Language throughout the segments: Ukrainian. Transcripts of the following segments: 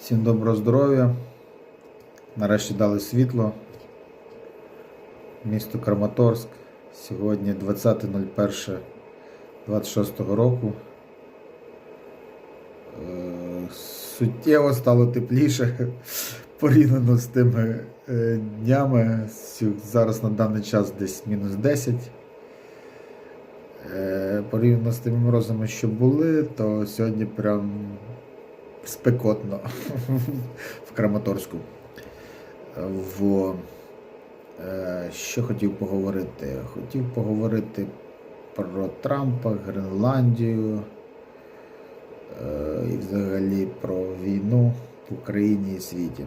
Всім доброго здоров'я. Нарешті дали світло. Місто Краматорськ. Сьогодні 20.01.26 року. Е, Суттєво стало тепліше порівняно з тими е, днями. Зараз на даний час десь мінус 10. Е, Порівняно з тими морозами, що були, то сьогодні прям спекотно в Краматорську. В, е, що хотів поговорити? Хотів поговорити про Трампа, Гренландію е, і взагалі про війну в Україні і світі.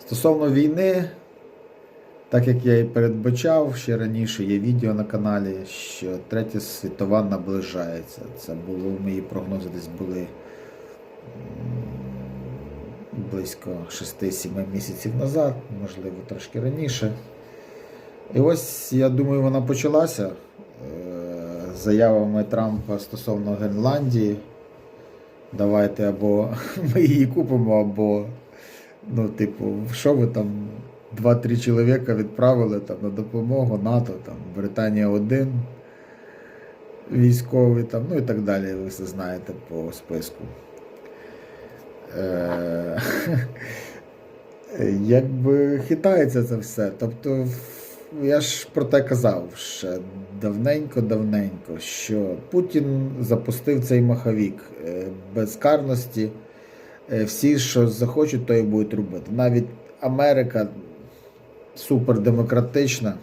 Стосовно війни, так як я і передбачав, ще раніше є відео на каналі, що Третя світова наближається. Це було мої прогнози десь були близько 6-7 місяців назад, можливо, трошки раніше. І ось я думаю, вона почалася е, заявами Трампа стосовно Гренландії. Давайте або ми її купимо, або, ну, типу, що ви там, 2-3 чоловіка відправили там, на допомогу НАТО, там, Британія один військовий, там, ну і так далі, ви все знаєте по списку. Якби хитається це все. Тобто, я ж про те казав ще давненько-давненько, що Путін запустив цей маховік е, безкарності. Е, Всі, що захочуть, то і будуть робити. Навіть Америка супердемократична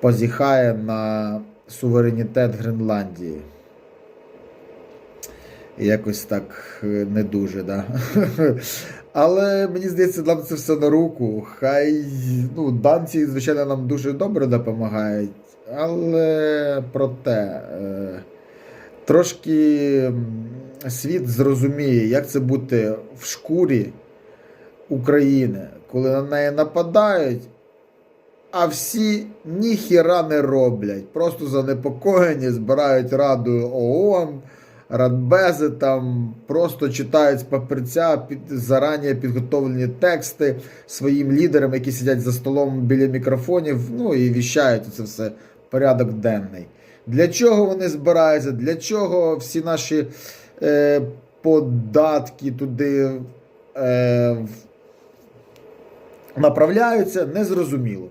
позіхає на суверенітет Гренландії. Якось так е, не дуже, да. Але мені здається, нам це все на руку. Хай ну, данці, звичайно, нам дуже добре допомагають. Але проте е, трошки світ зрозуміє, як це бути в шкурі України, коли на неї нападають, а всі ніхіра не роблять. Просто занепокоєні, збирають раду ООН, радбези там, просто читають з папірця під зарані підготовлені тексти своїм лідерам, які сидять за столом біля мікрофонів, ну і віщають це все порядок денний. Для чого вони збираються? Для чого всі наші е, податки туди е, направляються, незрозуміло.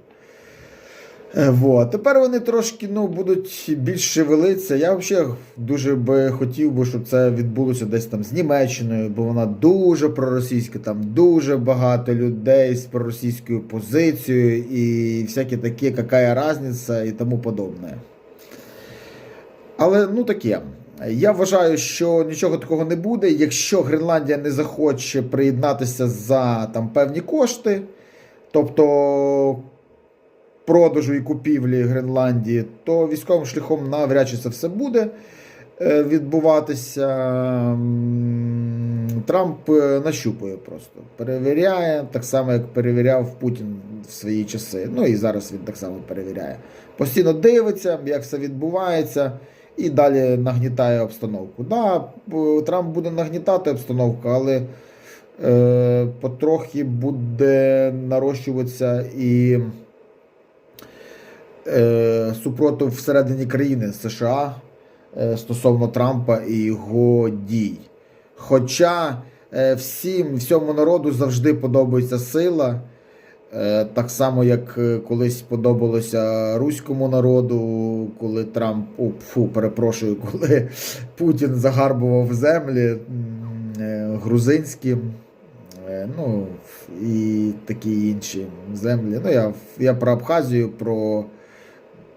Е, Вот. Тепер вони трошки ну, будуть більш шевелитися. Я взагалі дуже би хотів би, щоб це відбулося десь там з Німеччиною, бо вона дуже проросійська, там дуже багато людей з проросійською позицією і всякі такі, яка різниця і тому подобне. Але ну таке. Я вважаю, що нічого такого не буде. Якщо Гренландія не захоче приєднатися за там певні кошти, тобто продажу і купівлі Гренландії, то військовим шляхом навряд чи це все буде е, відбуватися. Трамп е, нащупує просто, перевіряє, так само, як перевіряв Путін в свої часи. Ну і зараз він так само перевіряє. Постійно дивиться, як все відбувається, і далі нагнітає обстановку. Да, Трамп буде нагнітати обстановку, але е, потрохи буде нарощуватися і супротив всередині країни США е, стосовно Трампа і його дій. Хоча е, всім, всьому народу завжди подобається сила, е, так само, як е, колись подобалося руському народу, коли Трамп, о, фу, перепрошую, коли Путін загарбував землі е, грузинські. Е, Ну, і такі інші землі. Ну, я, я про Абхазію, про,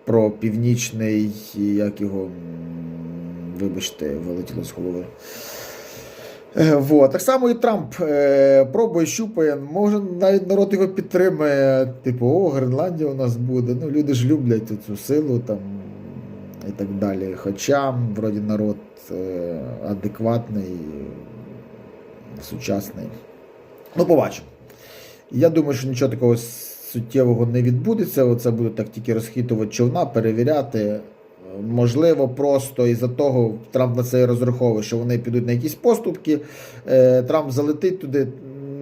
про північний, як його, вибачте, вилетіло з голови. Е, Вот. Так само і Трамп е, пробує, щупає, може навіть народ його підтримує. Типу, о, Гренландія у нас буде. Ну, люди ж люблять цю силу там і так далі. Хоча, вроді, народ е, адекватний, сучасний. Ну, побачимо. Я думаю, що нічого такого суттєвого не відбудеться. Оце будуть так тільки розхитувати човна, перевіряти. Можливо, просто із-за того Трамп на це і розраховує, що вони підуть на якісь поступки. Е, Трамп залетить туди.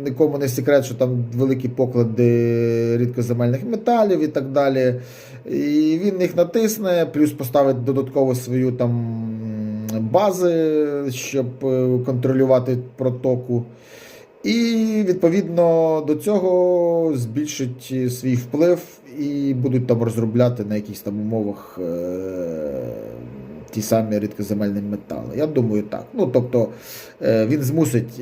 Нікому не секрет, що там великі поклади рідкоземельних металів і так далі. І він їх натисне, плюс поставить додатково свою там бази, щоб е, контролювати протоку. І відповідно до цього збільшить свій вплив і будуть там розробляти на якихось там умовах е- ті самі рідкоземельні метали. Я думаю, так. Ну тобто е- він змусить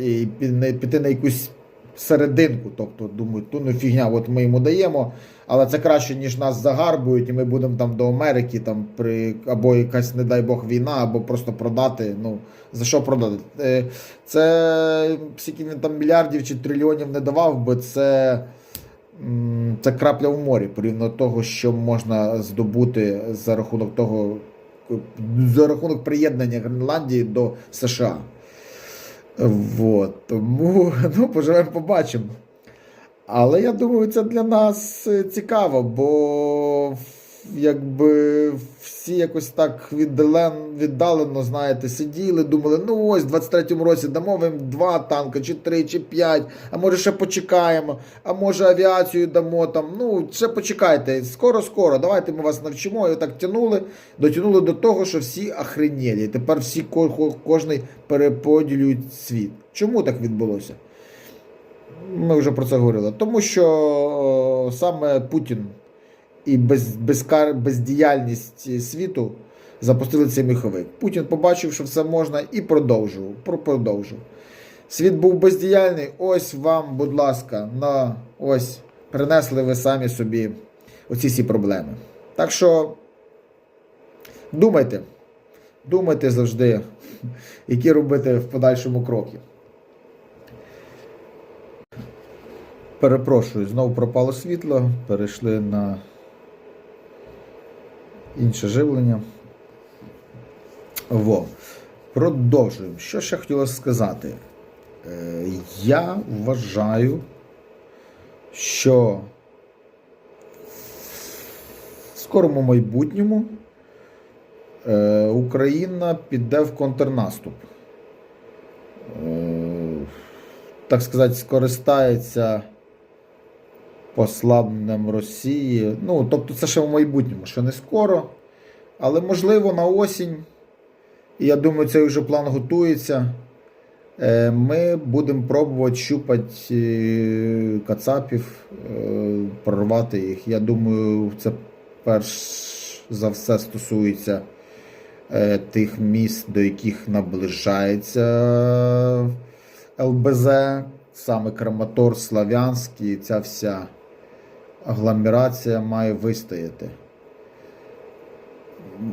піти на якусь серединку. Тобто, думаю, то ну фігня, от ми йому даємо, але це краще, ніж нас загарбують, і ми будемо там до Америки, там при або якась, не дай Бог, війна, або просто продати. Ну за що продати? Е, Це скільки він там мільярдів чи трильйонів не давав би, це. Це крапля в морі порівняно того, що можна здобути за рахунок того, за рахунок приєднання Гренландії до США. Вот. Тому ну, поживемо, побачимо. Але я думаю, це для нас е, цікаво, бо якби всі якось так віддален, віддалено, знаєте, сиділи, думали, ну ось в 23-му році дамо їм два танка, чи три, чи п'ять, а може ще почекаємо, а може авіацію дамо там. Ну, ще почекайте, скоро-скоро, давайте ми вас навчимо. І так тянули, дотягнули до того, що всі охренєлі. Тепер всі ко- ко- кожний переподілюють світ. Чому так відбулося? Ми вже про це говорили. Тому що саме Путін і без, безкар, бездіяльність світу запустили цей міховик. Путін побачив, що все можна, і продовжував. продовжив. Світ був бездіяльний. Ось вам, будь ласка, на ось принесли ви самі собі оці всі проблеми. Так що думайте, думайте завжди, які робити в подальшому кроки. Перепрошую, знову пропало світло, перейшли на інше живлення. Во. Продовжуємо. Що ще хотілося сказати? Е, я вважаю, що в скорому майбутньому е, Україна піде в контрнаступ. Е, так сказати, скористається послабленням Росії. Ну, тобто, це ще в майбутньому, що не скоро, але можливо на осінь. І я думаю, цей вже план готується. Е, Ми будемо пробувати щупати е, кацапів, е, прорвати їх. Я думаю, це перш за все стосується тих міст, до яких наближається ЛБЗ, саме Краматор, Слав'янськ і ця вся агломерація має вистояти.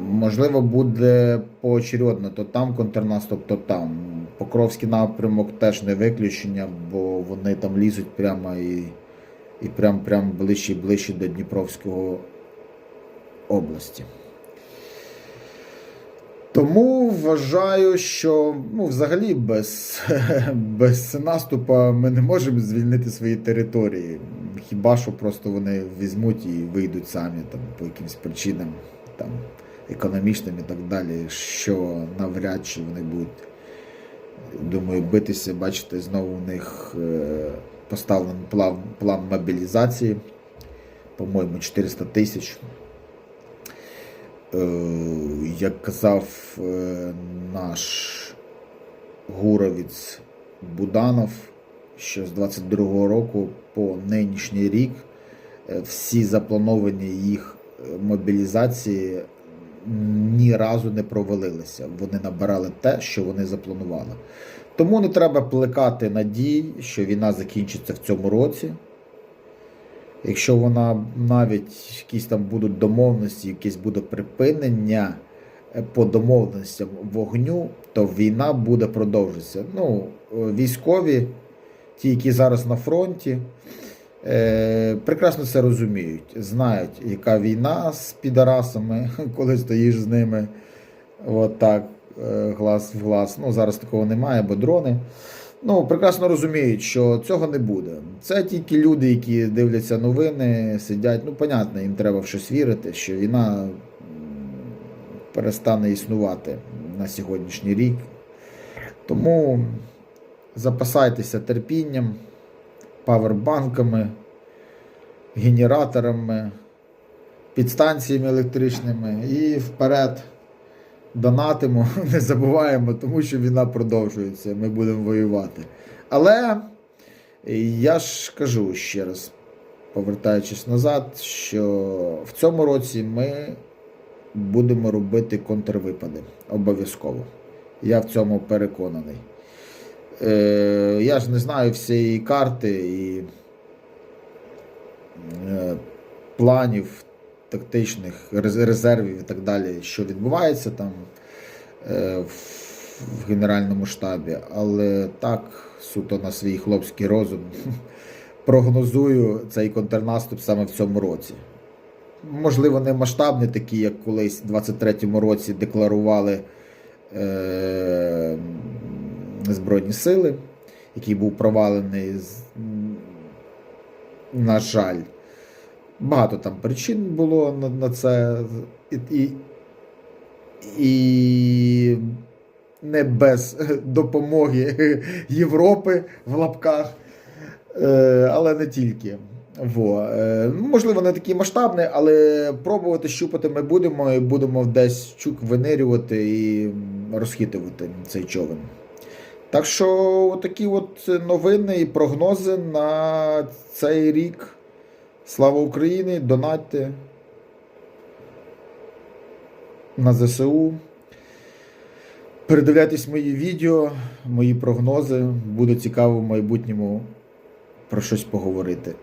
Можливо, буде поочередно, то там контрнаступ, то там. Покровський напрямок теж не виключення, бо вони там лізуть прямо і, і прям, прям ближче і ближче до Дніпровського області. Тому вважаю, що ну, взагалі без, без наступу ми не можемо звільнити свої території. Хіба що просто вони візьмуть і вийдуть самі там, по якимсь причинам там, економічним і так далі, що навряд чи вони будуть, думаю, битися, бачите, знову у них е, поставлений план, план мобілізації, по-моєму, 400 тисяч. Е, як казав е, наш гуровець Буданов, що з 22-го року по нинішній рік е, всі заплановані їх е, мобілізації ні разу не провалилися. Вони набирали те, що вони запланували. Тому не треба плекати надій, що війна закінчиться в цьому році. Якщо вона навіть якісь там будуть домовленості, якесь буде припинення е, по домовленостям вогню, то війна буде продовжитися. Ну, військові, ті, які зараз на фронті, е, прекрасно це розуміють, знають, яка війна з підарасами, коли стоїш з ними. От так, е, глаз в глаз. Ну, зараз такого немає, бо дрони. Ну, прекрасно розуміють, що цього не буде. Це тільки люди, які дивляться новини, сидять. Ну, понятно, їм треба в щось вірити, що війна перестане існувати на сьогоднішній рік. Тому запасайтеся терпінням, павербанками, генераторами, підстанціями електричними і вперед донатимо, не забуваємо, тому що війна продовжується, ми будемо воювати. Але я ж кажу ще раз, повертаючись назад, що в цьому році ми будемо робити контрвипади обов'язково. Я в цьому переконаний. Е, я ж не знаю всієї карти і е, планів тактичних резервів і так далі, що відбувається там е, в, Генеральному штабі. Але так, суто на свій хлопський розум, прогнозую цей контрнаступ саме в цьому році. Можливо, не масштабний, такий, як колись в 23-му році декларували е, Збройні сили, який був провалений, на жаль. Багато там причин було на, на це. І, і, і не без допомоги Європи в лапках, е, але не тільки. Во. Е, ну, можливо, не такий масштабний, але пробувати щупати ми будемо і будемо десь чук винирювати і розхитувати цей човен. Так що такі от новини і прогнози на цей рік. Слава Україні! Донатьте на ЗСУ. Передивляйтесь мої відео, мої прогнози. Буде цікаво в майбутньому про щось поговорити.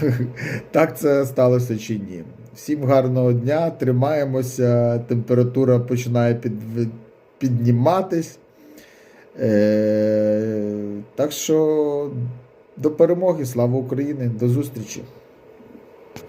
Так це сталося чи ні. Всім гарного дня, тримаємося, температура починає під, підніматись. Е, так що до перемоги, слава Україні, до зустрічі!